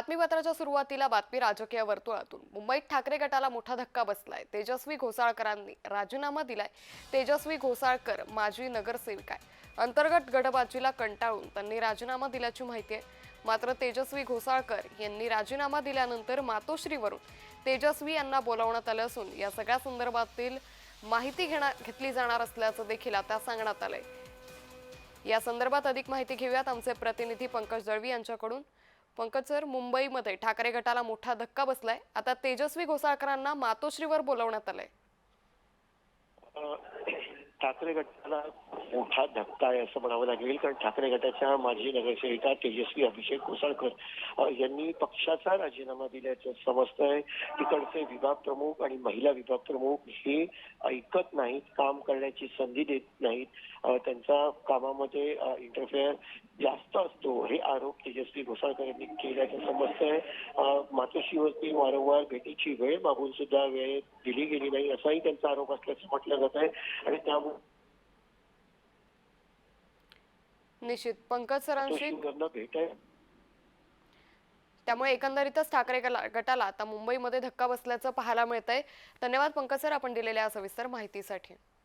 बातमीपत्राच्या सुरुवातीला बातमी राजकीय वर्तुळातून. मुंबईत ठाकरे गटाला मोठा धक्का बसलाय. तेजस्वी घोसाळकरांनी राजीनामा दिलाय. तेजस्वी घोसाळकर माजी नगरसेविका आहे. अंतर्गत गटबाजीला कंटाळून त्यांनी राजीनामा दिल्याची माहिती आहे. मात्र तेजस्वी घोसाळकर यांनी राजीनामा दिल्यानंतर मातोश्रीवरून तेजस्वी यांना बोलावण्यात आलं असून या सगळ्या संदर्भातील माहिती घेणार घेतली जाणार असल्याचं देखील आता सांगण्यात आलंय. या संदर्भात अधिक माहिती घेऊयात आमचे प्रतिनिधी पंकज दळवी यांच्याकडून. पंकज सर मुंबईमध्ये ठाकरे गटाला मोठा धक्का बसलाय. आता तेजस्वी घोसाळकरांना मातोश्रीवर बोलवण्यात आलंय. ठाकरे गटाला मोठा धक्का आहे असं म्हणावं लागेल कारण ठाकरे गटाच्या माजी नगरसेविका तेजस्वी अभिषेक कोसळकर यांनी पक्षाचा राजीनामा दिल्याचं समजतंय. तिकडचे विभाग प्रमुख आणि महिला विभाग प्रमुख हे ऐकत नाहीत काम करण्याची संधी देत नाहीत. त्यांचा कामामध्ये इंटरफेअर जास्त आरोप तेजस्वी घोसाळकर यांनी केल्याचं समजतंय मातोश्रीवरती वारंवार भेटीची वेळ मागून सुद्धा वेळ दिली गेली नाही असाही त्यांचा आरोप असल्याचं म्हटलं जात आहे. आणि त्यामुळे निश्चित. पंकज सरांशी त्यामुळे एकंदरीतच ठाकरे गटाला आता मुंबईमध्ये धक्का बसल्याचं पाहायला मिळतंय. धन्यवाद पंकज सर आपण दिलेल्या सविस्तर माहितीसाठी.